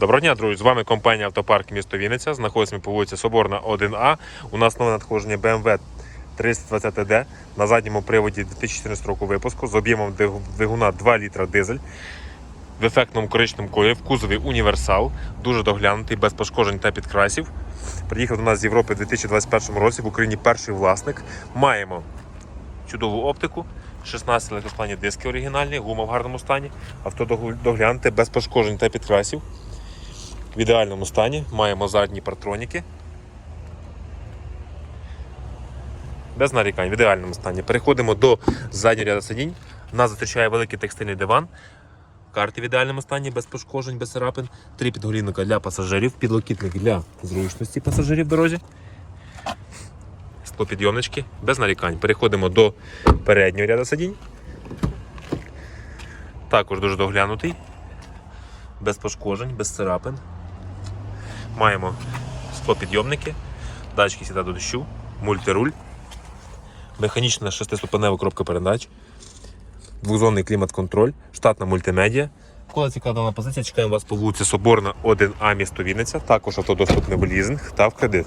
Доброго дня, друзі! З вами компанія Автопарк місто Вінниця. Знаходимося по вулиці Соборна 1А. У нас нове надходження BMW 320D на задньому приводі 2014 року випуску з об'ємом двигуна 2 літра дизель в ефектному коричневому кольорі, в кузові універсал, дуже доглянутий, без пошкоджень та підкрасів. Приїхав до нас з Європи у 2021 році. В Україні перший власник. Маємо чудову оптику, 16 легкосплавні диски оригінальні, гума в гарному стані, авто догл- доглянуте без пошкоджень та підкрасів. В ідеальному стані маємо задні партроніки. Без нарікань, в ідеальному стані. Переходимо до заднього ряду сидінь. Нас зустрічає великий текстильний диван. Карти в ідеальному стані, без пошкоджень, без царапин. Три підголівника для пасажирів, підлокітник для зручності пасажирів в дорозі. Склопідйомнички, без нарікань. Переходимо до переднього ряду сидінь. Також дуже доглянутий, без пошкоджень, без царапин. Маємо склопідйомники, датчики сіда до дощу, мультируль, механічна шестиступенева коробка передач, двозонний клімат-контроль, штатна мультимедіа. Коли цікава дана позиція, чекаємо вас по вулиці Соборна 1А місто Вінниця. Також автодоступний в лізинг та в кредит.